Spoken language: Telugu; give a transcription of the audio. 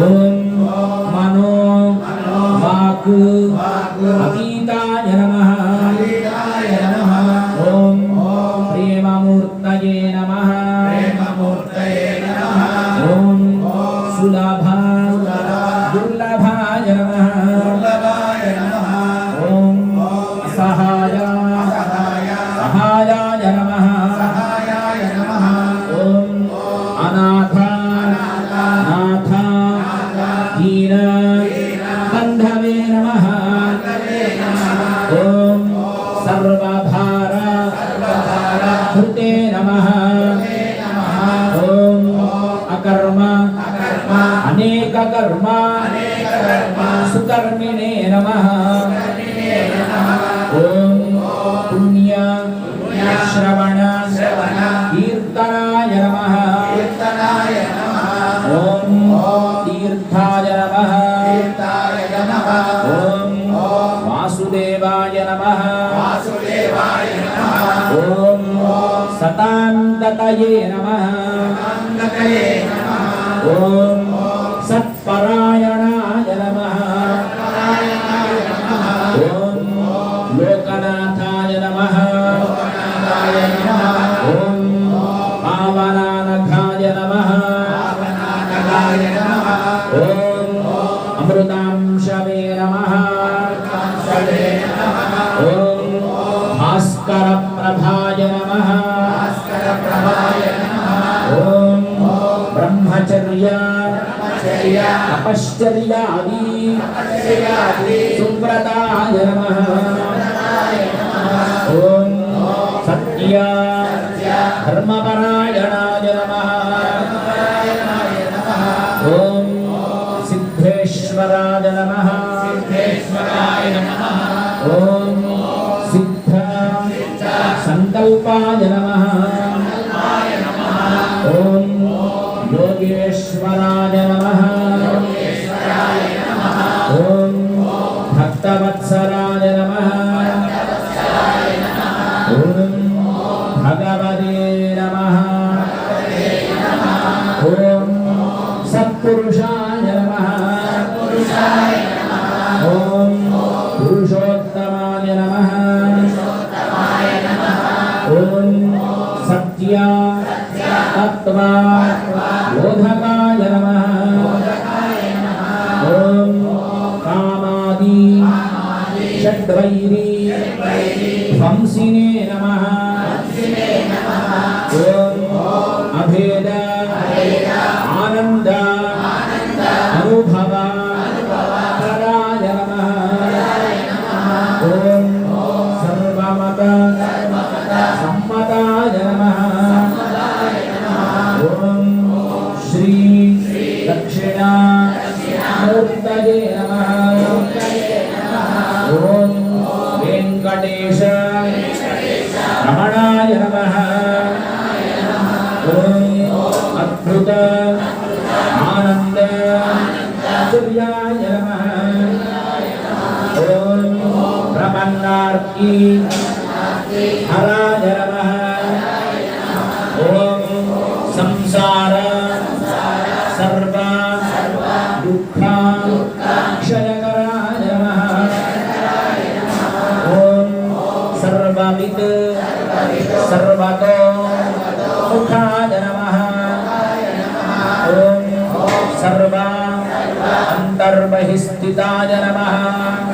ఓం మనో వాక్ అతీతాయ అనేక కర్మ. సుకర్మిణే నమః. ఓం పుణ్య శ్రవణ కీర్తనాయ నమః. ఓం తీర్థాయ నమః. ఓం వాసుదేవాయ నమః. ఓం సతాంతతయే నమః. ఓం సత్పరాయణాయ నమః. ఓం లోకనాథాయ నమః. ఓం పావనానఘాయ నమః. ఓం అమృతాంశమే నమః. ఓం భాస్కర ప్రభాయ నమః. ప్రభా తపశ్చర్యాది సువ్రతాయ నమః ఓం సత్య ధర్మపరాయణాయ నమః ఓం సిద్ధేశ్వరాయ నమః ఓం సిద్ధ సంకల్పాయ నమః భగవతే నమః ఓం సత్పురుషాయ నమః ఓం పురుషోత్తమాయ నమః ఓం సత్య తత్వ బోధకాయ నమః ఓం కామాది షడ్వైరీ ధ్వంసినే నమః అద్భుత ఆనంద సూర్యాయ నమః. ఓం ప్రపన్నార్కి హరాయ నమః. ఓం సంసార సర్వ దుఃఖ క్షయకరాయ నమః. ఓం సర్వవిత్ సర్వతో ఓం సర్వ అంతర్బహిస్థితాయ నమః